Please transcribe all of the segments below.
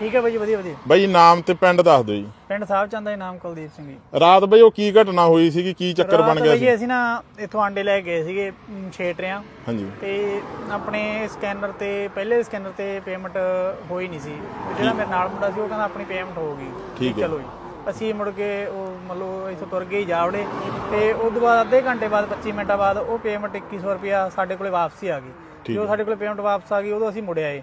ਠੀਕ ਹੈ ਬਾਈ ਜੀ ਵਧੀਆ ਵਧੀਆ। ਬਾਈ ਨਾਮ ਤੇ ਪਿੰਡ ਦੱਸ ਦਿਓ ਜੀ। ਪਿੰਡ ਸਾਹਿਬ ਚੰਦ ਦਾ ਜੀ ਨਾਮ ਕੁਲਦੀਪ ਸਿੰਘ ਜੀ। ਰਾਤ ਬਈ ਉਹ ਕੀ ਘਟਨਾ ਹੋਈ ਸੀਗੀ? ਕੀ ਚੱਕਰ ਬਣ ਗਿਆ ਬਾਈ ਸੀ? ਜੀ ਅਸੀਂ ਨਾ ਇੱਥੋਂ ਆਂਡੇ ਲੈ ਗਏ ਸੀਗੇ ਛੇਟਰਿਆਂ ਹਾਂਜੀ। ਤੇ ਆਪਣੇ ਸਕੈਨਰ ਤੇ ਪਹਿਲੇ ਸਕੈਨਰ ਤੇ ਪੇਮੈਂਟ ਹੋਈ ਨਹੀਂ ਸੀ। ਜਿਹੜਾ ਮੇਰੇ ਨਾਲ ਮੁੰਡਾ ਸੀ ਉਹ ਕਹਿੰਦਾ ਆਪਣੀ ਪੇਮੈਂਟ ਹੋ ਗਈ। ਠੀਕ ਹੈ। ਚਲੋ ਜੀ। ਅਸੀਂ ਮੁੜ ਕੇ ਉਹ ਮਤਲਬ ਇੱਥੋਂ ਤੁਰ ਗਏ ਜਾਵੜੇ। ਤੇ ਉਸ ਤੋਂ ਬਾਅਦ ਅੱਧੇ ਘੰਟੇ ਬਾਅਦ 25 ਮਿੰਟਾਂ ਬਾਅਦ ਉਹ ਪੇਮੈਂਟ 2100 ਰੁਪਿਆ ਸਾਡੇ ਕੋਲੇ ਵਾਪਸੀ ਆ ਗਈ। ਜਦੋਂ ਸਾਡੇ ਕੋਲੇ ਪੇਮੈਂਟ ਵਾਪਸ ਆ ਗਈ ਉਦੋਂ ਅਸੀਂ ਮੁੜ ਆਏ।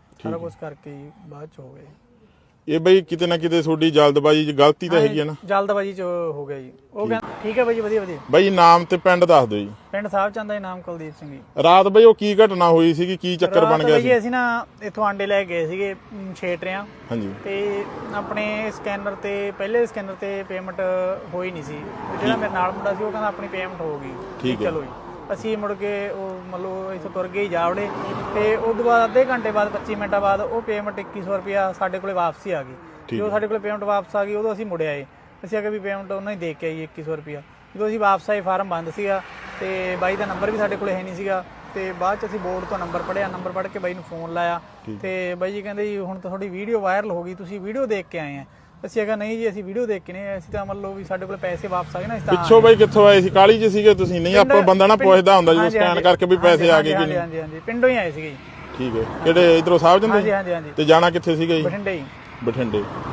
ਸਾਰਾ ਕੁਝ ਕਰਕੇ ਹੀ ਬਾਅਦ ਚ ਹੋ ਗਏ ਇਹ ਬਈ ਕਿਤੇ ਨਾ ਕਿਤੇ ਤੁਹਾਡੀ ਜਲਦਬਾਜ਼ੀ ਚ ਗਲਤੀ ਤਾਂ ਹੈਗੀ ਹੈ ਨਾ? ਜਲਦਬਾਜੀ ਚ ਹੋ ਗਿਆ ਜੀ। ਉਹ ਕਹਿੰਦਾ ਠੀਕ ਹੈ ਬਾਈ ਜੀ ਵਧੀਆ ਵਧੀਆ। ਬਾਈ ਨਾਮ ਤੇ ਪਿੰਡ ਦੱਸ ਦਿਓ ਜੀ। ਪਿੰਡ ਸਾਹਿਬ ਚੰਦ ਦਾ ਜੀ ਨਾਮ ਕੁਲਦੀਪ ਸਿੰਘ ਜੀ। ਰਾਤ ਬਈ ਉਹ ਕੀ ਘਟਨਾ ਹੋਈ ਸੀਗੀ ਕੀ ਚੱਕਰ ਬਣ ਰਾਤ ਗਿਆ ਬਾਈ ਸੀ? ਜੀ ਅਸੀਂ ਨਾ ਇੱਥੋਂ ਆਂਡੇ ਲੈ ਕੇ ਗਏ ਸੀਗੇ ਅਮ, ਛੇਟਰਿਆਂ ਹਾਂਜੀ। ਤੇ ਆਪਣੇ ਸਕੈਨਰ ਤੇ ਪਹਿਲੇ ਸਕੈਨਰ ਤੇ ਪੇਮੈਂਟ ਹੋਈ ਨਹੀਂ ਸੀ। ਜਿਹੜਾ ਮੇਰੇ ਨਾਲ ਮੁੰਡਾ ਸੀ ਉਹ ਕਹਿੰਦਾ ਆਪਣੀ ਪੇਮੈਂਟ ਹੋ ਗਈ। ਠੀਕ ਹੈ। ਚਲੋ ਜੀ। ਅਸੀਂ ਮੁੜ ਕੇ ਉਹ ਮਤਲਬ ਇੱਥੋਂ ਤੁਰ ਗਏ ਜਾਵੜੇ ਤੇ ਉਸ ਤੋਂ ਬਾਅਦ ਅੱਧੇ ਘੰਟੇ ਬਾਅਦ 25 ਮਿੰਟਾਂ ਬਾਅਦ ਉਹ ਪੇਮੈਂਟ 2100 ਰੁਪਿਆ ਸਾਡੇ ਕੋਲੇ ਵਾਪਸੀ ਆ ਗਈ। ਜਦੋਂ ਸਾਡੇ ਕੋਲੇ ਪੇਮੈਂਟ ਵਾਪਸ ਆ ਗਈ ਉਦੋਂ ਅਸੀਂ ਮੁੜ ਆਏ। ਅਸੀਂ ਅਗੇ ਵੀ ਪੇਮੈਂਟ ਉਹਨਾਂ ਹੀ ਦੇ ਕੇ ਆਈ 2100 ਰੁਪਿਆ ਜਦੋਂ ਅਸੀਂ ਵਾਪਸ ਆਏ ਫਾਰਮ ਬੰਦ ਸੀਗਾ ਤੇ ਬਾਈ ਦਾ ਨੰਬਰ ਵੀ ਸਾਡੇ ਕੋਲੇ ਹੈ ਨਹੀਂ ਸੀਗਾ। ਤੇ ਬਾਅਦ ਚ ਅਸੀਂ ਬੋਰਡ ਤੋਂ ਨੰਬਰ ਪੜਿਆ ਨੰਬਰ ਪੜ ਕੇ ਬਾਈ ਨੂੰ ਫੋਨ ਲਾਇਆ ਤੇ ਬਾਈ ਜੀ ਕਹਿੰਦੇ ਜੀ ਹੁਣ ਤਾਂ ਤੁਹਾਡੀ ਵੀਡੀਓ ਵਾਇਰਲ ਹੋ ਗਈ ਤੁਸੀਂ ਵੀਡੀਓ ਦੇਖ ਕੇ ਆਏ ਆ। ਅਸੀਂ ਅਗਾ ਨਹੀਂ ਜੀ ਅਸੀਂ ਵੀਡੀਓ ਦੇਖ ਕੇ ਨਹੀਂ ਅਸੀਂ ਤਾਂ ਮੰਨ ਲਓ ਵੀ ਸਾਡੇ ਕੋਲ ਪੈਸੇ ਵਾਪਸ ਆ ਗਏ ਨਾ ਅਸੀਂ ਤਾਂ ਪਿੱਛੋਂ ਬਈ ਕਿੱਥੋਂ ਆਏ ਸੀ? ਕਾਲੀ ਚ ਸੀਗੇ ਤੁਸੀਂ? ਨਹੀਂ ਆਪਾਂ ਬੰਦਾ ਨਾ ਪੁੱਛਦਾ ਹੁੰਦਾ ਜਦੋਂ ਸਕੈਨ ਕਰਕੇ ਵੀ ਪੈਸੇ ਆ ਗਏ ਕਿ ਨਹੀਂ। ਹਾਂਜੀ ਹਾਂਜੀ। ਪਿੰਡੋਂ ਹੀ ਆਏ ਸੀਗੇ ਜੀ। ਠੀਕ ਹੈ। ਕਿਹੜੇ ਇਧਰੋਂ ਸਾਹਿਬ ਹਾਂਜੀ ਹਾਂਜੀ। ਤੇ ਜਾਣਾ ਕਿੱਥੇ ਸੀਗਾ ਜੀ? ਬਠਿੰਡੇ ਹੀ। ਬਠਿੰਡੇ।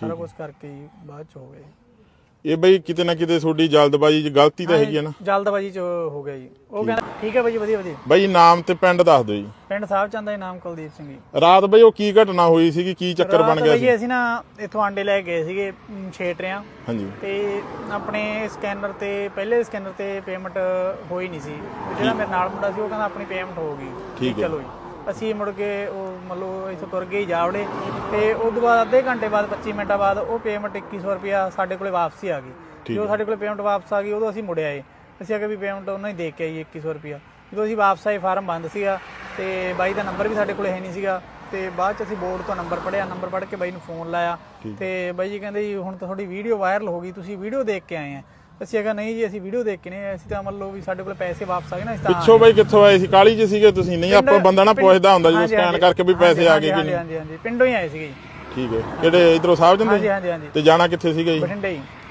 ਸਾਰਾ ਕੁਝ ਕਰਕੇ ਹੀ ਬਾਅਦ ਚ ਹੋ ਗਏ। ਇਹ ਬਈ ਕਿਤੇ ਨਾ ਕਿਤੇ ਤੁਹਾਡੀ ਜਲਦਬਾਜ਼ੀ ਚ ਗਲਤੀ ਤਾਂ ਹੈਗੀ ਹੈ ਨਾ? ਜਲਦਬਾਜੀ ਚ ਹੋ ਗਿਆ ਜੀ। ਉਹ ਕਹਿੰਦਾ ਠੀਕ ਹੈ ਬਾਈ ਜੀ ਵਧੀਆ ਵਧੀਆ। ਬਾਈ ਨਾਮ ਤੇ ਪਿੰਡ ਦੱਸ ਦਿਓ ਜੀ। ਪਿੰਡ ਸਾਹਿਬ ਚੰਦ ਦਾ ਜੀ ਨਾਮ ਕੁਲਦੀਪ ਸਿੰਘ ਜੀ। ਰਾਤ ਬਈ ਉਹ ਕੀ ਘਟਨਾ ਹੋਈ ਸੀਗੀ? ਕੀ ਚੱਕਰ ਬਣ ਰਾਤ ਗਿਆ ਬਾਈ ਸੀ? ਜੀ ਅਸੀਂ ਨਾ ਇੱਥੋਂ ਆਂਡੇ ਲੈ ਕੇ ਗਏ ਸੀਗੇ ਅਮ, ਛੇਟਰਿਆਂ ਹਾਂਜੀ। ਤੇ ਆਪਣੇ ਸਕੈਨਰ ਤੇ ਪਹਿਲੇ ਸਕੈਨਰ ਤੇ ਪੇਮੈਂਟ ਹੋਈ ਨਹੀਂ ਸੀ। ਜਿਹੜਾ ਮੇਰੇ ਨਾਲ ਮੁੰਡਾ ਸੀ ਉਹ ਕਹਿੰਦਾ ਆਪਣੀ ਪੇਮੈਂਟ ਹੋ ਗਈ। ਠੀਕ ਹੈ। ਚਲੋ ਜੀ। ਅਸੀਂ ਮੁੜ ਕੇ ਉਹ ਮਤਲਬ ਇੱਥੋਂ ਤੁਰ ਗਏ ਜਾਵੜੇ ਤੇ ਉਸ ਤੋਂ ਬਾਅਦ ਅੱਧੇ ਘੰਟੇ ਬਾਅਦ 25 ਮਿੰਟਾਂ ਬਾਅਦ ਉਹ ਪੇਮੈਂਟ 2100 ਰੁਪਿਆ ਸਾਡੇ ਕੋਲੇ ਵਾਪਸੀ ਆ ਗਈ। ਜਦੋਂ ਸਾਡੇ ਕੋਲੇ ਪੇਮੈਂਟ ਵਾਪਸ ਆ ਗਈ ਉਦੋਂ ਅਸੀਂ ਮੁੜ ਆਏ। ਅਸੀਂ ਅਗੇ ਵੀ ਪੇਮੈਂਟ ਉਹਨਾਂ ਹੀ ਦੇ ਕੇ ਆਈ 2100 ਰੁਪਿਆ ਜਦੋਂ ਅਸੀਂ ਵਾਪਸ ਆਏ ਫਾਰਮ ਬੰਦ ਸੀਗਾ ਤੇ ਬਾਈ ਦਾ ਨੰਬਰ ਵੀ ਸਾਡੇ ਕੋਲੇ ਹੈ ਨਹੀਂ ਸੀਗਾ। ਤੇ ਬਾਅਦ ਚ ਅਸੀਂ ਬੋਰਡ ਤੋਂ ਨੰਬਰ ਪੜਿਆ ਨੰਬਰ ਪੜ ਕੇ ਬਾਈ ਨੂੰ ਫੋਨ ਲਾਇਆ ਤੇ ਬਾਈ ਜੀ ਕਹਿੰਦੇ ਜੀ ਹੁਣ ਤਾਂ ਤੁਹਾਡੀ ਵੀਡੀਓ ਵਾਇਰਲ ਹੋ ਗਈ ਤੁਸੀਂ ਵੀਡੀਓ ਦੇਖ ਕੇ ਆਏ ਆ। ਅਸੀਂ ਅਗਾ ਨਹੀਂ ਜੀ ਅਸੀਂ ਵੀਡੀਓ ਦੇਖ ਕੇ ਨਹੀਂ ਅਸੀਂ ਤਾਂ ਮੰਨ ਲਓ ਵੀ ਸਾਡੇ ਕੋਲ ਪੈਸੇ ਵਾਪਸ ਆ ਗਏ ਨਾ ਅਸੀਂ ਤਾਂ ਪਿੱਛੋਂ ਬਈ ਕਿੱਥੋਂ ਆਏ ਸੀ? ਕਾਲੀ ਚ ਸੀਗੇ ਤੁਸੀਂ? ਨਹੀਂ ਆਪਾਂ ਬੰਦਾ ਨਾ ਪੁੱਛਦਾ ਹੁੰਦਾ ਜਦੋਂ ਸਕੈਨ ਕਰਕੇ ਵੀ ਪੈਸੇ ਆ ਗਏ ਕਿ ਨਹੀਂ। ਹਾਂਜੀ ਹਾਂਜੀ। ਪਿੰਡੋਂ ਹੀ ਆਏ ਸੀਗੇ ਜੀ। ਠੀਕ ਹੈ। ਕਿਹੜੇ ਇਧਰੋਂ ਸਾਹਿਬ ਹਾਂਜੀ ਜੰਦੇ ਹਾਂਜੀ ਹਾਂਜੀ। ਤੇ ਜਾਣਾ ਕਿੱਥੇ ਸੀਗਾ ਜੀ? ਬਠਿੰਡੇ ਹੀ।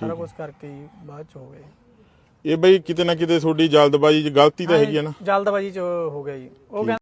ਸਾਰਾ ਕੁਝ ਕਰਕੇ ਹੀ ਬਾਅਦ ਚ ਹੋ ਗਏ ਇਹ ਬਈ ਕਿਤੇ ਨਾ ਕਿਤੇ ਤੁਹਾਡੀ ਜਲਦਬਾਜ਼ੀ ਚ ਗਲਤੀ ਤਾਂ ਹੈਗੀ ਹੈ ਨਾ? ਜਲਦਬਾਜੀ ਚ ਹੋ ਗਿਆ ਜੀ। ਉਹ ਕਹਿੰਦਾ